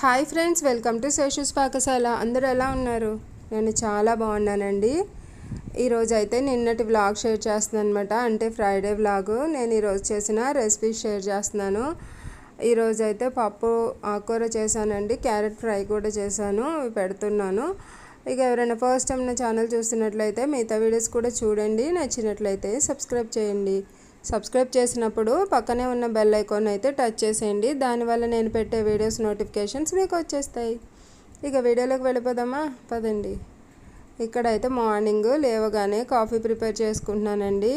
Hi friends welcome to Seshu's Pakashala. అందరూ ఎలా ఉన్నారు? నేను చాలా బాగున్నానండి. ఈరోజు అయితే నిన్నటి వ్లాగ్ షేర్ చేస్తున్నాను అనమాట అంటే ఫ్రైడే వ్లాగ్. నేను ఈరోజు చేసిన రెసిపీ షేర్ చేస్తున్నాను. ఈరోజు అయితే పప్పు ఆకుకూర చేశానండి. క్యారెట్ ఫ్రై కూడా చేశాను. పెడుతున్నాను. ఇక ఎవరైనా ఫస్ట్ టైం నా ఛానల్ చూస్తున్నట్లయితే మిగతా వీడియోస్ కూడా చూడండి. నచ్చినట్లయితే సబ్స్క్రైబ్ చేయండి. సబ్స్క్రైబ్ చేసినప్పుడు పక్కనే ఉన్న బెల్ ఐకాన్ అయితే టచ్ చేసేయండి. దానివల్ల నేను పెట్టే వీడియోస్ నోటిఫికేషన్స్ మీకు వచ్చేస్తాయి. ఇక వీడియోలోకి వెళ్ళిపోదామా? పదండి. ఇక్కడైతే మార్నింగ్ లేవగానే కాఫీ ప్రిపేర్ చేసుకుంటున్నానండి.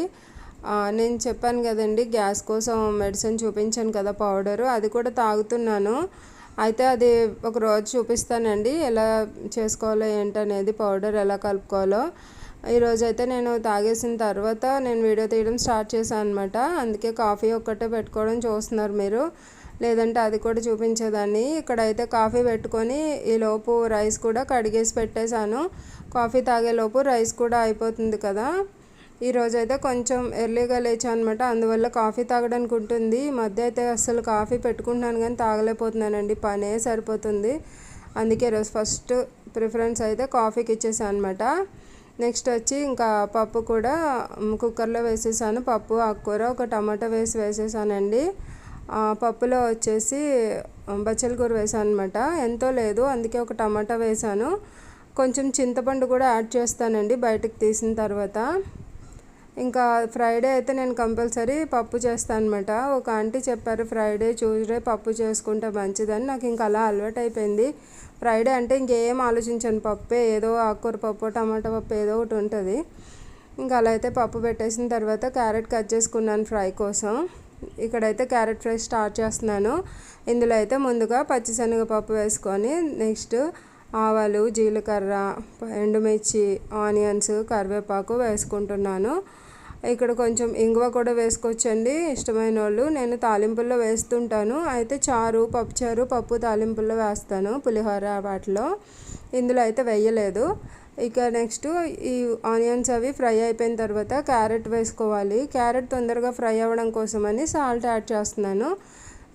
నేను చెప్పాను కదండి గ్యాస్ కోసం మెడిసిన్ చూపించాను కదా పౌడరు అది కూడా తాగుతున్నాను. అయితే అది ఒక రోజు చూపిస్తానండి ఎలా చేసుకోవాలో ఏంటనేది పౌడర్ ఎలా కలుపుకోవాలో. ఈరోజు అయితే నేను తాగేసిన తర్వాత నేను వీడియో తీయడం స్టార్ట్ చేశాను అనమాట అందుకే కాఫీ ఒక్కటే పెట్టుకోవడం చూస్తున్నారు మీరు. లేదంటే అది కూడా చూపించేదాన్ని. ఇక్కడైతే కాఫీ పెట్టుకొని ఈలోపు రైస్ కూడా కడిగేసి పెట్టేశాను. కాఫీ తాగేలోపు రైస్ కూడా అయిపోతుంది కదా. ఈరోజు అయితే కొంచెం ఎర్లీగా లేచాను అనమాట అందువల్ల కాఫీ తాగడానికి ఉంటుంది. ఈ మధ్య అయితే అసలు కాఫీ పెట్టుకుంటున్నాను కానీ తాగలేకపోతున్నానండి. పనే సరిపోతుంది. అందుకే ఈరోజు ఫస్ట్ ప్రిఫరెన్స్ అయితే కాఫీకి ఇచ్చేసాను అనమాట నెక్స్ట్ వచ్చి ఇంకా పప్పు కూడా కుక్కర్లో వేసేసాను. పప్పు ఆకుకూర ఒక టమాటా వేసి వేసేసానండి. పప్పులో వచ్చేసి బచ్చల కూర వేసాను అనమాట ఎంతో లేదు అందుకే ఒక టమాటా వేసాను. కొంచెం చింతపండు కూడా యాడ్ చేస్తానండి బయటకు తీసిన తర్వాత. ఇంకా ఫ్రైడే అయితే నేను కంపల్సరీ పప్పు చేస్తాను అనమాట ఒక ఆంటీ చెప్పారు ఫ్రైడే ట్యూస్డే పప్పు చేసుకుంటే మంచిదని. నాకు ఇంకా అలా అలవాటు అయిపోయింది ఫ్రైడే అంటే ఇంకేం ఆలోచించాను. పప్పే ఏదో ఆకుకూర పప్పు టమాటా పప్పు ఏదో ఒకటి ఉంటుంది. ఇంకా అలా అయితే పప్పు పెట్టేసిన తర్వాత క్యారెట్ కట్ చేసుకున్నాను ఫ్రై కోసం. ఇక్కడైతే క్యారెట్ ఫ్రై స్టార్ట్ చేస్తున్నాను. ఇందులో అయితే ముందుగా పచ్చిశనగపప్పు వేసుకొని నెక్స్ట్ ఆవాలు జీలకర్ర ఎండుమిర్చి ఆనియన్స్ కరివేపాకు వేసుకుంటున్నాను. ఇక్కడ కొంచెం ఇంగువ కూడా వేసుకోవచ్చండి. ఇష్టమైన వాళ్ళు నేను తాలింపుల్లో వేస్తుంటాను. అయితే చారు పప్పు చారు పప్పు తాలింపుల్లో వేస్తాను పులిహోర వాటిలో. ఇందులో అయితే వేయలేదు. ఇక నెక్స్ట్ ఈ ఆనియన్స్ అవి ఫ్రై అయిపోయిన తర్వాత క్యారెట్ వేసుకోవాలి. క్యారెట్ తొందరగా ఫ్రై అవ్వడం కోసమని సాల్ట్ యాడ్ చేస్తున్నాను.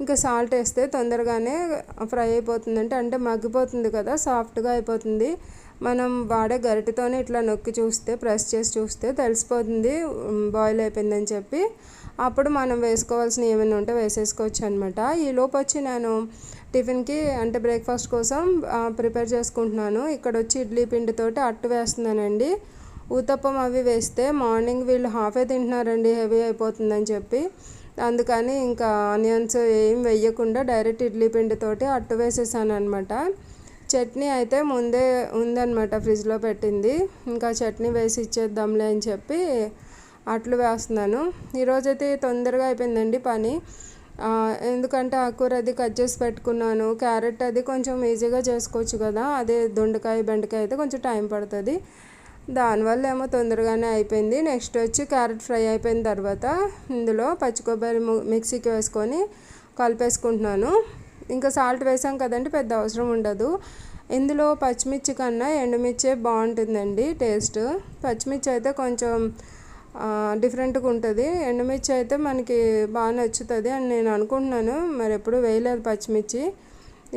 ఇంకా సాల్ట్ వేస్తే తొందరగానే ఫ్రై అయిపోతుందంటే అంటే మగ్గిపోతుంది కదా సాఫ్ట్గా అయిపోతుంది. మనం వాడే గరిటెతోనే ఇట్లా నొక్కి చూస్తే ప్రెస్ చేసి చూస్తే తెలిసిపోతుంది బాయిల్ అయిపోయిందని చెప్పి. అప్పుడు మనం వేసుకోవాల్సిన ఏమైనా ఉంటే వేసేసుకోవచ్చు అనమాట ఈ వచ్చి నేను టిఫిన్కి అంటే బ్రేక్ఫాస్ట్ కోసం ప్రిపేర్ చేసుకుంటున్నాను. ఇక్కడ వచ్చి ఇడ్లీ పిండితోటి అట్టు వేస్తున్నానండి. ఊతప్పం అవి వేస్తే మార్నింగ్ వీళ్ళు హాఫే తింటున్నారండి హెవీ అయిపోతుందని చెప్పి. అందుకని ఇంకా ఆనియన్స్ ఏం వేయకుండా డైరెక్ట్ ఇడ్లీ పిండితోటి అట్టు వేసేసాను అనమాట చట్నీ అయితే ముందే ఉందన్నమాట ఫ్రిడ్జ్లో పెట్టింది. ఇంకా చట్నీ వేసి ఇచ్చేద్దాంలే అని చెప్పి అట్లు వేస్తున్నాను. ఈరోజైతే తొందరగా అయిపోయిందండి పని. ఆ, ఎందుకంటే ఆకుకూర అది కట్ చేసి పెట్టుకున్నాను. క్యారెట్ అది కొంచెం ఈజీగా చేసుకోవచ్చు కదా. అదే దొండకాయ బెండకాయ అయితే కొంచెం టైం పడుతుంది. దానివల్ల ఏమో తొందరగానే అయిపోయింది. నెక్స్ట్ వచ్చి క్యారెట్ ఫ్రై అయిపోయిన తర్వాత ఇందులో పచ్చి కొబ్బరి మిక్సీకి వేసుకొని కలిపేసుకుంటున్నాను. ఇంకా సాల్ట్ వేసాం కదండి పెద్ద అవసరం ఉండదు. ఇందులో పచ్చిమిర్చి కన్నా ఎండుమిర్చే బాగుంటుందండి టేస్ట్. పచ్చిమిర్చి అయితే కొంచెం డిఫరెంట్గా ఉంటుంది. ఎండుమిర్చి అయితే మనకి బాగా నచ్చుతుంది అని నేను అనుకుంటున్నాను. మరి ఎప్పుడు వేయలేదు పచ్చిమిర్చి.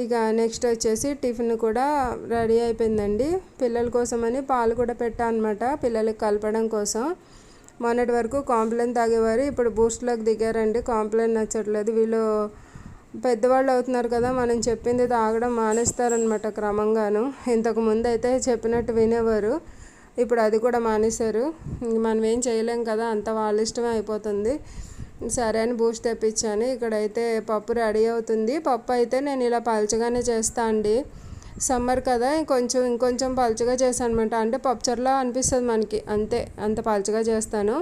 ఇక నెక్స్ట్ వచ్చేసి టిఫిన్ కూడా రెడీ అయిపోయిందండి. పిల్లల కోసమని పాలు కూడా పెట్టా అనమాట పిల్లలకి కలపడం కోసం. మొన్నటి వరకు కాంప్లైన్ తాగేవారు ఇప్పుడు బూస్ట్లోకి దిగారండి. కాంప్లైన్ నచ్చట్లేదు. వీళ్ళు పెద్దవాళ్ళు అవుతున్నారు కదా మనం చెప్పింది తాగడం మానేస్తారనమాట క్రమంగాను. ఇంతకు ముందు అయితే చెప్పినట్టు వినేవారు ఇప్పుడు అది కూడా మానేశారు. మనం ఏం చేయలేం కదా అంత వాళ్ళ ఇష్టమే అయిపోతుంది. సరే అని బూస్ట్ తెప్పించాను. ఇక్కడైతే పప్పు రెడీ అవుతుంది. పప్పు అయితే నేను ఇలా పలచగానే చేస్తా అండి. సమ్మర్ కదా కొంచెం ఇంకొంచెం పలచగా చేశాను అనమాట అంటే పప్పుచర్లా అనిపిస్తుంది మనకి. అంతే అంత పలచగా చేస్తాను.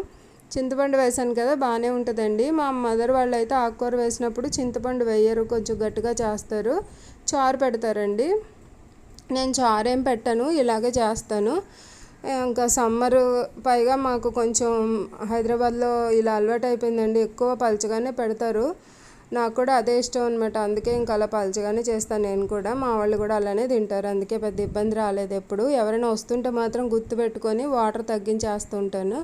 చింతపండు వేసాను కదా బాగానే ఉంటుందండి. మా మదర్ వాళ్ళు అయితే ఆకుకూర వేసినప్పుడు చింతపండు వేయరు కొంచెం గట్టిగా చేస్తారు. చారు పెడతారండి. నేను చారు ఏం పెట్టాను ఇలాగే చేస్తాను. ఇంకా సమ్మర్ పైగా మాకు కొంచెం హైదరాబాద్లో ఇలా అలవాటు అయిపోయిందండి ఎక్కువ పలుచగానే పెడతారు. నాకు కూడా అదే ఇష్టం అనమాట అందుకే ఇంకా అలా పలుచగానే చేస్తాను నేను కూడా. మా వాళ్ళు కూడా అలానే తింటారు. అందుకే పెద్ద ఇబ్బంది రాలేదు ఎప్పుడు. ఎవరైనా వస్తుంటే మాత్రం గుర్తు పెట్టుకొని వాటర్ తగ్గించేస్తుంటాను.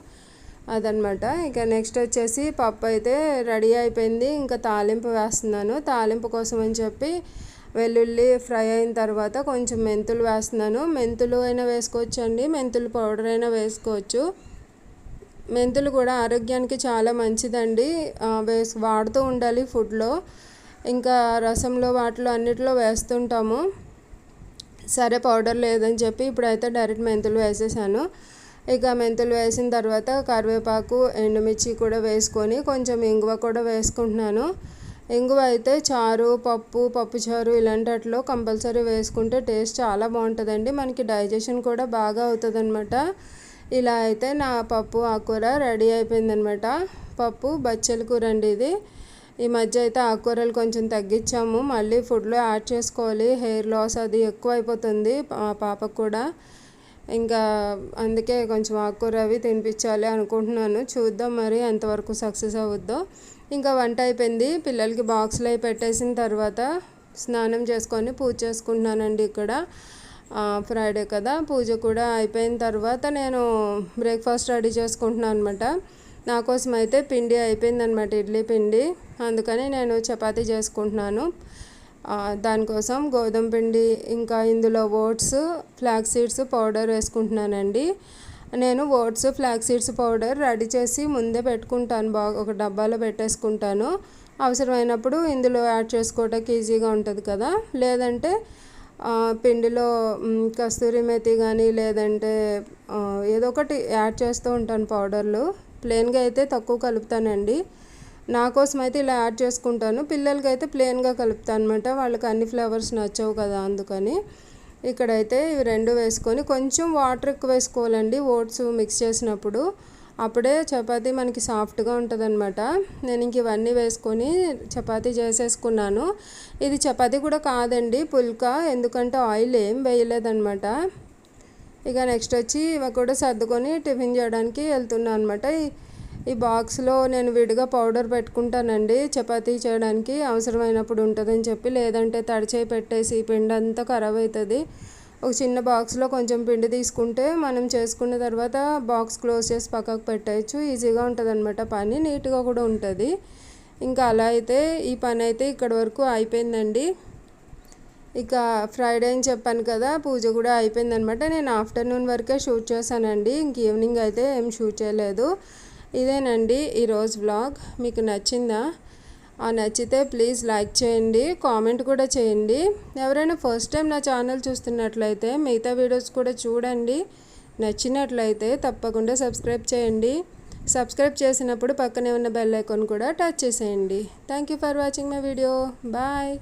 అదనమాట ఇక నెక్స్ట్ వచ్చేసి పప్పు అయితే రెడీ అయిపోయింది. ఇంకా తాలింపు వేస్తున్నాను. తాలింపు కోసం అని చెప్పి వెల్లుల్లి ఫ్రై అయిన తర్వాత కొంచెం మెంతులు వేస్తున్నాను. మెంతులు అయినా వేసుకోవచ్చండి. మెంతులు పౌడర్ అయినా వేసుకోవచ్చు. మెంతులు కూడా ఆరోగ్యానికి చాలా మంచిదండి. వేసు వాడుతూ ఉండాలి ఫుడ్లో. ఇంకా రసంలో వాటిలో అన్నిటిలో వేస్తుంటాము. సరే పౌడర్ లేదని చెప్పి ఇప్పుడైతే డైరెక్ట్ మెంతులు వేసేసాను. ఇక మెంతులు వేసిన తర్వాత కరివేపాకు ఎండుమిర్చి కూడా వేసుకొని కొంచెం ఇంగువ కూడా వేసుకుంటున్నాను. ఇంగువ అయితే చారు పప్పు పప్పు చారు ఇలాంటి కంపల్సరీ వేసుకుంటే టేస్ట్ చాలా బాగుంటుందండి. మనకి డైజెషన్ కూడా బాగా అవుతుంది ఇలా అయితే నా పప్పు ఆకుకూర రెడీ అయిపోయిందనమాట పప్పు బచ్చల కూర అండి ఇది. ఈ మధ్య అయితే ఆకుకూరలు కొంచెం తగ్గించాము. మళ్ళీ ఫుడ్లో యాడ్ చేసుకోవాలి. హెయిర్ లాస్ అది ఎక్కువ అయిపోతుంది పాపకు కూడా. ఇంకా అందుకే కొంచెం ఆకుకూర అవి తినిపించాలి అనుకుంటున్నాను. చూద్దాం మరి ఎంతవరకు సక్సెస్ అవుద్దో. ఇంకా వంట అయిపోయింది. పిల్లలకి బాక్స్లో అవి పెట్టేసిన తర్వాత స్నానం చేసుకొని పూజ చేసుకుంటున్నానండి ఇక్కడ. ఫ్రైడే కదా. పూజ కూడా అయిపోయిన తర్వాత నేను బ్రేక్ఫాస్ట్ రెడీ చేసుకుంటున్నాను అనమాట నా కోసం అయితే పిండి అయిపోయిందనమాట ఇడ్లీ పిండి. అందుకని నేను చపాతీ చేసుకుంటున్నాను. దానికోసం గోధుమ పిండి ఇంకా ఇందులో ఓట్స్ ఫ్లాక్ సీడ్స్ పౌడర్ వేసుకుంటున్నానండి. నేను oats flax seeds powder ready చేసి ముందే పెట్టుకుంటాను బాగా ఒక డబ్బాలో పెట్టేసుకుంటాను. అవసరమైనప్పుడు ఇందులో యాడ్ చేసుకోవటానికి ఈజీగా ఉంటుంది కదా. లేదంటే పిండిలో కస్తూరి మెతి కానీ లేదంటే ఏదో ఒకటి యాడ్ చేస్తూ ఉంటాను పౌడర్లు. ప్లెయిన్గా అయితే తక్కువ కలుపుతానండి. నా కోసం అయితే ఇలా యాడ్ చేసుకుంటాను. పిల్లలకి అయితే ప్లెయిన్గా కలుపుతాను అనమాట వాళ్ళకి అన్ని ఫ్లేవర్స్ నచ్చవు కదా అందుకని. ఇక్కడైతే ఇవి రెండు వేసుకొని కొంచెం వాటర్ ఎక్కువ వేసుకోవాలండి. ఓట్స్ మిక్స్ చేసినప్పుడు. అప్పుడే చపాతీ మనకి సాఫ్ట్గా ఉంటుంది అనమాట నేను ఇంక ఇవన్నీ వేసుకొని చపాతీ చేసేసుకున్నాను. ఇది చపాతీ కూడా కాదండి పుల్కా. ఎందుకంటే ఆయిల్ ఏం వేయలేదనమాట ఇక నెక్స్ట్ వచ్చి ఇవి కూడా సర్దుకొని టిఫిన్ చేయడానికి వెళ్తున్నాను అనమాట ఈ బాక్స్లో నేను విడిగా పౌడర్ పెట్టుకుంటానండి. చపాతీ చేయడానికి అవసరమైనప్పుడు ఉంటుందని చెప్పి లేదంటే తడిచేయి పెట్టేసి పిండి అంతా ఖరాబ్ అవుతుంది ఒక చిన్న బాక్స్లో కొంచెం పిండి తీసుకుంటే మనం చేసుకున్న తర్వాత బాక్స్ క్లోజ్ చేసి పక్కకు పెట్టేయచ్చు. ఈజీగా ఉంటుంది అనమాట పని నీట్గా కూడా ఉంటుంది. ఇంకా అలా అయితే ఈ పని అయితే ఇక్కడ వరకు అయిపోయిందండి. ఇక ఫ్రైడే అని చెప్పాను కదా పూజ కూడా అయిపోయిందనమాట నేను ఆఫ్టర్నూన్ వరకే షూట్ చేశానండి. ఇంక ఈవినింగ్ అయితే ఏం షూట్ చేయలేదు. ఇదేనండి ఈరోజు వ్లాగ్ మీకు నచ్చిందా? నచ్చితే ప్లీజ్ లైక్ చేయండి కామెంట్ కూడా చేయండి. ఎవరైనా ఫస్ట్ టైం నా ఛానల్ చూస్తున్నట్లయితే మిగతా వీడియోస్ కూడా చూడండి. నచ్చినట్లయితే తప్పకుండా సబ్స్క్రైబ్ చేయండి. సబ్స్క్రైబ్ చేసినప్పుడు పక్కనే ఉన్న బెల్ ఐకాన్ కూడా టచ్ చేసేయండి. Thank you for watching my video bye